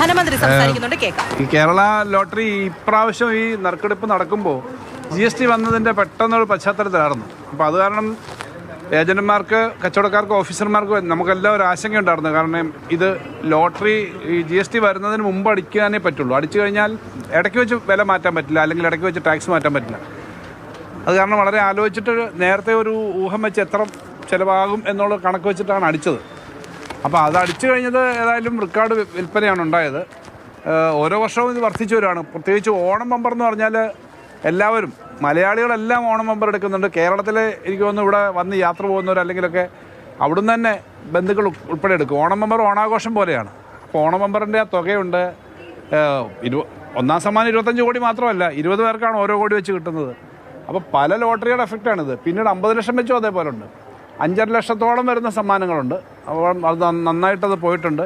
ധനമന്ത്രി സംസാരിക്കുന്നുണ്ട് കേൾക്കാം. ഈ കേരള ലോട്ടറി ഇപ്രാവശ്യം ഈ നറുക്കെടുപ്പ് നടക്കുമ്പോൾ ജി എസ് ടി വന്നതിന്റെ പെട്ടെന്നൊരു പശ്ചാത്തലത്തിലായിരുന്നു. അപ്പോൾ അത് കാരണം ഏജന്റുമാർക്ക് കച്ചവടക്കാർക്ക് ഓഫീസർമാർക്ക് നമുക്കെല്ലാം ഒരു ആശങ്ക ഉണ്ടായിരുന്നു. കാരണം ഇത് ലോട്ടറി ഈ ജി എസ് ടി വരുന്നതിന് മുമ്പ് അടിക്കാനേ പറ്റുള്ളൂ. അടിച്ചു കഴിഞ്ഞാൽ ഇടയ്ക്ക് വെച്ച് വില മാറ്റാൻ പറ്റില്ല അല്ലെങ്കിൽ ഇടയ്ക്ക് വെച്ച് ടാക്സ് മാറ്റാൻ പറ്റില്ല. അത് കാരണം വളരെ ആലോചിച്ചിട്ട് നേരത്തെ ഒരു ഊഹം വെച്ച് എത്ര ചിലവാകും എന്നുള്ള കണക്ക് വെച്ചിട്ടാണ് അടിച്ചത്. അപ്പോൾ അത് അടിച്ചു കഴിഞ്ഞത് ഏതായാലും റെക്കോർഡ് വിൽപ്പനയാണ് ഉണ്ടായത്. ഓരോ വർഷവും ഇത് വർദ്ധിച്ചു വരുവാണ് പ്രത്യേകിച്ച് ഓണം ബമ്പർ എന്ന് പറഞ്ഞാൽ എല്ലാവരും മലയാളികളെല്ലാം ഓണം ബമ്പർ എടുക്കുന്നുണ്ട്. കേരളത്തിൽ എനിക്ക് തോന്നുന്നു ഇവിടെ വന്ന് യാത്ര പോകുന്നവർ അല്ലെങ്കിലൊക്കെ അവിടുന്ന് തന്നെ ബന്ധുക്കൾ ഉൾപ്പെടെ എടുക്കും. ഓണം ബമ്പർ ഓണാഘോഷം പോലെയാണ്. അപ്പോൾ ഓണം ബമ്പറിന്റെ ആ തുകയുണ്ട്. ഇരു ഒന്നാം സമ്മാനം ഇരുപത്തഞ്ച് കോടി മാത്രമല്ല ഇരുപത് പേർക്കാണ് ഓരോ കോടി വെച്ച് കിട്ടുന്നത്. അപ്പോൾ പല ലോട്ടറിയുടെ എഫക്റ്റാണിത് പിന്നീട് അമ്പത് ലക്ഷം വെച്ചും അതേപോലെ ഉണ്ട് അഞ്ചര ലക്ഷത്തോളം വരുന്ന സമ്മാനങ്ങളുണ്ട്. അത് നന്നായിട്ടത് പോയിട്ടുണ്ട്.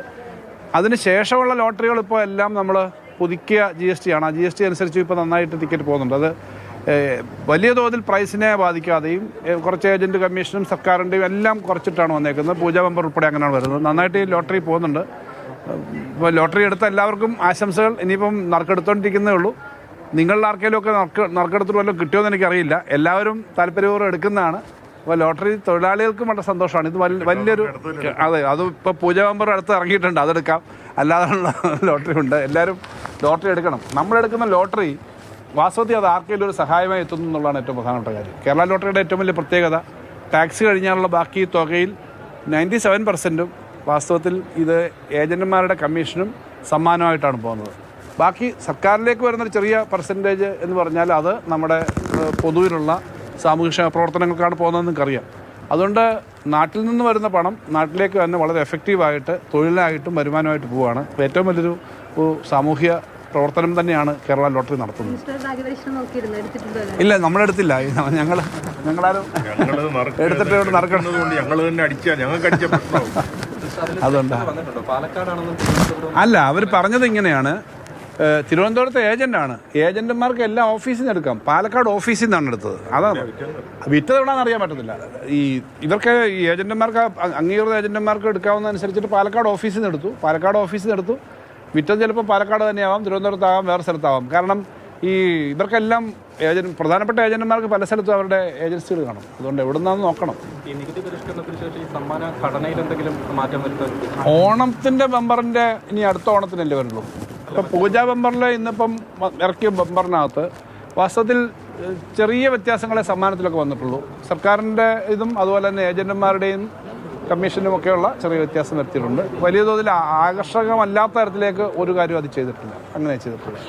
അതിന് ശേഷമുള്ള ലോട്ടറികൾ ഇപ്പോൾ എല്ലാം നമ്മൾ പുതുക്കിയ ജി എസ് ടി ആണ്. ആ ജി എസ് ടി അനുസരിച്ച് ഇപ്പോൾ നന്നായിട്ട് ടിക്കറ്റ് പോകുന്നുണ്ട്. അത് വലിയ തോതിൽ പ്രൈസിനെ ബാധിക്കാതെയും കുറച്ച് ഏജന്റ് കമ്മീഷനും സർക്കാരിന്റെയും എല്ലാം കുറച്ചിട്ടാണ് വന്നേക്കുന്നത്. പൂജാ ബമ്പർ ഉൾപ്പെടെ അങ്ങനെയാണ് വരുന്നത്. നന്നായിട്ട് ഈ ലോട്ടറി പോകുന്നുണ്ട്. ഇപ്പോൾ ലോട്ടറി എടുത്ത എല്ലാവർക്കും ആശംസകൾ. ഇനിയിപ്പം നറുക്കെടുത്തോണ്ടിരിക്കുന്നേ ഉള്ളൂ. നിങ്ങളുടെ ആർക്കെങ്കിലും ഒക്കെ നറുക്ക് നറുക്കെടുത്തിട്ട് വല്ലതും കിട്ടുമെന്ന് എനിക്കറിയില്ല. എല്ലാവരും താല്പര്യപൂർവം എടുക്കുന്നതാണ്. അപ്പോൾ ലോട്ടറി തൊഴിലാളികൾക്കും വളരെ സന്തോഷമാണ്. ഇത് വലിയ- വലിയൊരു അതെ അത് ഇപ്പോൾ പൂജ മെമ്പർ അടുത്ത് ഇറങ്ങിയിട്ടുണ്ട്. അതെടുക്കാം. അല്ലാതെയുള്ള ലോട്ടറി ഉണ്ട്. എല്ലാവരും ലോട്ടറി എടുക്കണം. നമ്മളെടുക്കുന്ന ലോട്ടറി വാസ്തവത്തിൽ അത് ആർക്കെങ്കിലും ഒരു സഹായമായി എത്തുന്നു എന്നുള്ളതാണ് ഏറ്റവും പ്രധാനപ്പെട്ട കാര്യം. കേരള ലോട്ടറിയുടെ ഏറ്റവും വലിയ പ്രത്യേകത ടാക്സ് കഴിഞ്ഞാലുള്ള ബാക്കി തുകയിൽ നയന്റി സെവൻ പെർസെന്റും വാസ്തവത്തിൽ ഇത് ഏജന്റുമാരുടെ കമ്മീഷനും സമ്മാനമായിട്ടാണ് പോകുന്നത്. ബാക്കി സർക്കാരിലേക്ക് വരുന്നൊരു ചെറിയ പെർസെന്റേജ് എന്ന് പറഞ്ഞാൽ അത് നമ്മുടെ പൊതുവിലുള്ള സാമൂഹ്യക്ഷേമ പ്രവർത്തനങ്ങൾക്കാണ് പോകുന്നതെന്ന് അറിയാം അതുകൊണ്ട് നാട്ടിൽ നിന്ന് വരുന്ന പണം നാട്ടിലേക്ക് തന്നെ വളരെ എഫക്റ്റീവായിട്ട് തൊഴിലിനായിട്ടും വരുമാനമായിട്ട് പോവുകയാണ്. ഏറ്റവും വലിയൊരു ഒരു സാമൂഹ്യ പ്രവർത്തനം തന്നെയാണ് കേരള ലോട്ടറി നടത്തുന്നത്. മിസ്റ്റർ നമ്മുടെ അടുത്തില്ല? ഇല്ല ഞങ്ങൾ ഞങ്ങളാരും എടുത്തിട്ട് ഇവിടെ അതുകൊണ്ടാണ് അല്ല അവർ പറഞ്ഞത് ഇങ്ങനെയാണ്. തിരുവനന്തപുരത്തെ ഏജന്റാണ്. ഏജന്റുമാർക്ക് എല്ലാ ഓഫീസിൽ നിന്ന് എടുക്കാം. പാലക്കാട് ഓഫീസിൽ നിന്നാണ് എടുത്തത്. അതാണ്. വിറ്റത് എവിടെയാണെന്ന് അറിയാൻ പറ്റത്തില്ല. ഈ ഇവർക്ക് ഈ ഏജന്റുമാർക്ക് അംഗീകൃത ഏജന്റുമാർക്ക് എടുക്കാവുന്ന അനുസരിച്ചിട്ട് പാലക്കാട് ഓഫീസിൽ നിന്ന് എടുത്തു. പാലക്കാട് ഓഫീസിൽ നിന്ന് എടുത്തു. വിറ്റത് ചിലപ്പോൾ പാലക്കാട് തന്നെയാവാം തിരുവനന്തപുരത്താവാം വേറെ സ്ഥലത്താവാം. കാരണം ഈ ഇവർക്കെല്ലാം ഏജന്റ് പ്രധാനപ്പെട്ട ഏജന്റുമാർക്ക് പല സ്ഥലത്തും അവരുടെ ഏജൻസികൾ കാണും. അതുകൊണ്ട് എവിടെ നിന്നാന്ന് നോക്കണം. ഈ നികുതി പരിഷ്കരണത്തിന് ശേഷം ഈ സമ്മാന ഘടനയിൽ എന്തെങ്കിലും മാറ്റം വരുത്താൻ ഓണത്തിന്റെ മെമ്പറിന്റെ ഇനി അടുത്ത ഓണത്തിനല്ലേ വരുള്ളൂ. ഇപ്പൊ പൂജാ ബമ്പറിൽ ഇന്നിപ്പം ഇറക്കിയ ബമ്പറിനകത്ത് വാസ്തവത്തിൽ ചെറിയ വ്യത്യാസങ്ങളെ സമ്മാനത്തിലൊക്കെ വന്നിട്ടുള്ളൂ. സർക്കാരിന്റെ ഇതും അതുപോലെ തന്നെ ഏജന്റുമാരുടെയും കമ്മീഷനും ഒക്കെയുള്ള ചെറിയ വ്യത്യാസം വരുത്തിയിട്ടുണ്ട്. വലിയ തോതിൽ ആകർഷകമല്ലാത്ത തരത്തിലേക്ക് ഒരു കാര്യവും അത് ചെയ്തിട്ടില്ല. അങ്ങനെ ചെയ്തിട്ടുള്ളത്